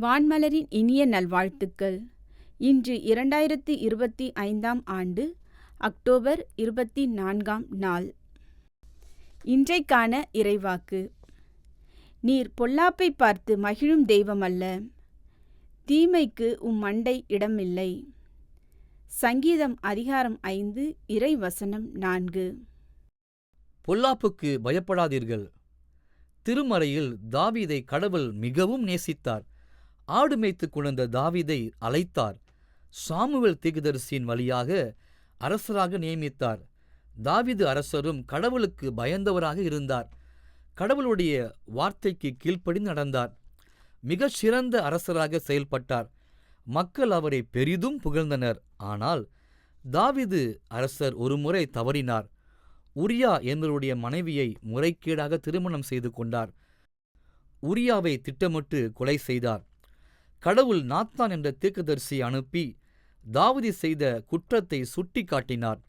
வான்மலரின் இனிய நல்வாழ்த்துக்கள். இன்று இரண்டாயிரத்தி இருபத்தி ஐந்தாம் ஆண்டு அக்டோபர் இருபத்தி நான்காம் நாள். இன்றைக்கான இறைவாக்கு. நீர் பொல்லாப்பை பார்த்து மகிழும் தெய்வம் அல்ல. தீமைக்கு உம் மண்டை இடமில்லை. சங்கீதம் அதிகாரம் ஐந்து இறை வசனம் நான்கு. பொல்லாப்புக்கு பயப்படாதீர்கள். திருமறையில் தாவீதை கடவுள் மிகவும் நேசித்தார். ஆடு மேய்த்து கொண்டிருந்த தாவிதை அழைத்தார். சாமுவேல் தீர்க்கதரிசியின் வழியாக அரசராக நியமித்தார். தாவிது அரசரும் கடவுளுக்கு பயந்தவராக இருந்தார். கடவுளுடைய வார்த்தைக்கு கீழ்ப்படி நடந்தார். மிக சிறந்த அரசராக செயல்பட்டார். மக்கள் அவரை பெரிதும் புகழ்ந்தனர். ஆனால் தாவிது அரசர் ஒருமுறை தவறினார். உரியா என்பவருடைய மனைவியை முறைகேடாக திருமணம் செய்து கொண்டார். உரியாவை திட்டமிட்டு கொலை செய்தார். கடவுள் நாத்தான் என்ற தீர்க்கதரிசி அனுப்பி தாவிதி செய்த குற்றத்தை சுட்டி காட்டினார்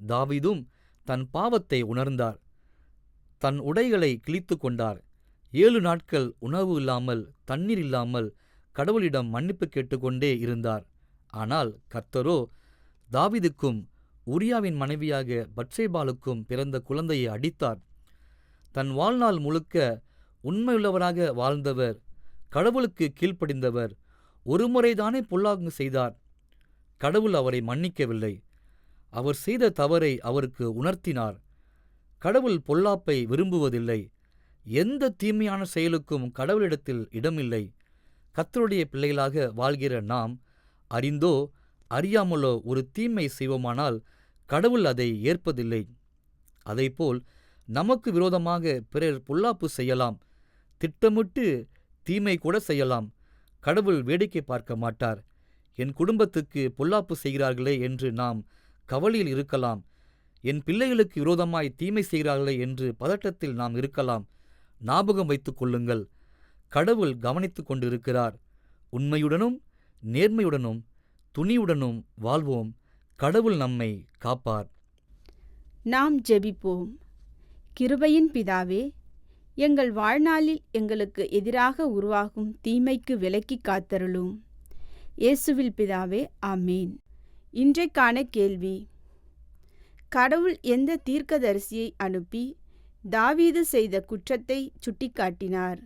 தாவிதும் தன் பாவத்தை உணர்ந்தார். தன் உடைகளை கிழித்து கொண்டார். ஏழு நாட்கள் உணவு இல்லாமல் தண்ணீர் இல்லாமல் கடவுளிடம் மன்னிப்பு கேட்டுக்கொண்டே இருந்தார். ஆனால் கர்த்தரோ தாவிதுக்கும் உரியாவின் மனைவியாக பட்சேபாலுக்கும் பிறந்த குழந்தையை அடித்தார். தன் வாழ்நாள் முழுக்க உண்மையுள்ளவராக வாழ்ந்தவர் கடவுளுக்கு கீழ்ப்படிந்தவர் ஒருமுறைதானே பொல்லாங்கு செய்தார். கடவுள் அவரை மன்னிக்கவில்லை. அவர் செய்த தவறை அவருக்கு உணர்த்தினார். கடவுள் பொல்லாப்பை விரும்புவதில்லை. எந்த தீமையான செயலுக்கும் கடவுளிடத்தில் இடமில்லை. கத்தருடைய பிள்ளைகளாக வாழ்கிற நாம் அறிந்தோ அறியாமலோ ஒரு தீமை செய்வோமானால் கடவுள் அதை ஏற்பதில்லை. அதைப்போல் நமக்கு விரோதமாக பிறர் பொல்லாப்பு செய்யலாம். திட்டமிட்டு தீமை கூட செய்யலாம். கடவுள் வேடிக்கை பார்க்க மாட்டார். என் குடும்பத்துக்கு பொல்லாப்பு செய்கிறார்களே என்று நாம் கவலையில் இருக்கலாம். என் பிள்ளைகளுக்கு விரோதமாய் தீமை செய்கிறார்களே என்று பதட்டத்தில் நாம் இருக்கலாம். ஞாபகம் வைத்துக் கொள்ளுங்கள். கடவுள் கவனித்துக் கொண்டிருக்கிறார். உண்மையுடனும் நேர்மையுடனும் துணியுடனும் வாழ்வோம். கடவுள் நம்மை காப்பார். நாம் ஜெபிப்போம். கிருபையின் பிதாவே எங்கள் வாழ்நாளில் எங்களுக்கு எதிராக உருவாகும் தீமைக்கு விலக்கி காத்தருளும். இயேசுவில் பிதாவே அமீன் இன்றைக்கான கேள்வி. கடவுள் எந்த தீர்க்கதரிசியை அனுப்பி தாவீது செய்த குற்றத்தை சுட்டிக்காட்டினார்?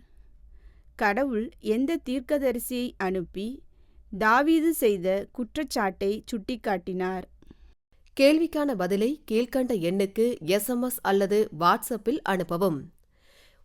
கடவுள் எந்த தீர்க்கதரிசியை அனுப்பி தாவீது செய்த குற்றச்சாட்டை சுட்டிக்காட்டினார்? கேள்விக்கான பதிலை கீழ்கண்ட எண்ணுக்கு எஸ்எம்எஸ் அல்லது வாட்ஸ்அப்பில் அனுப்பவும்.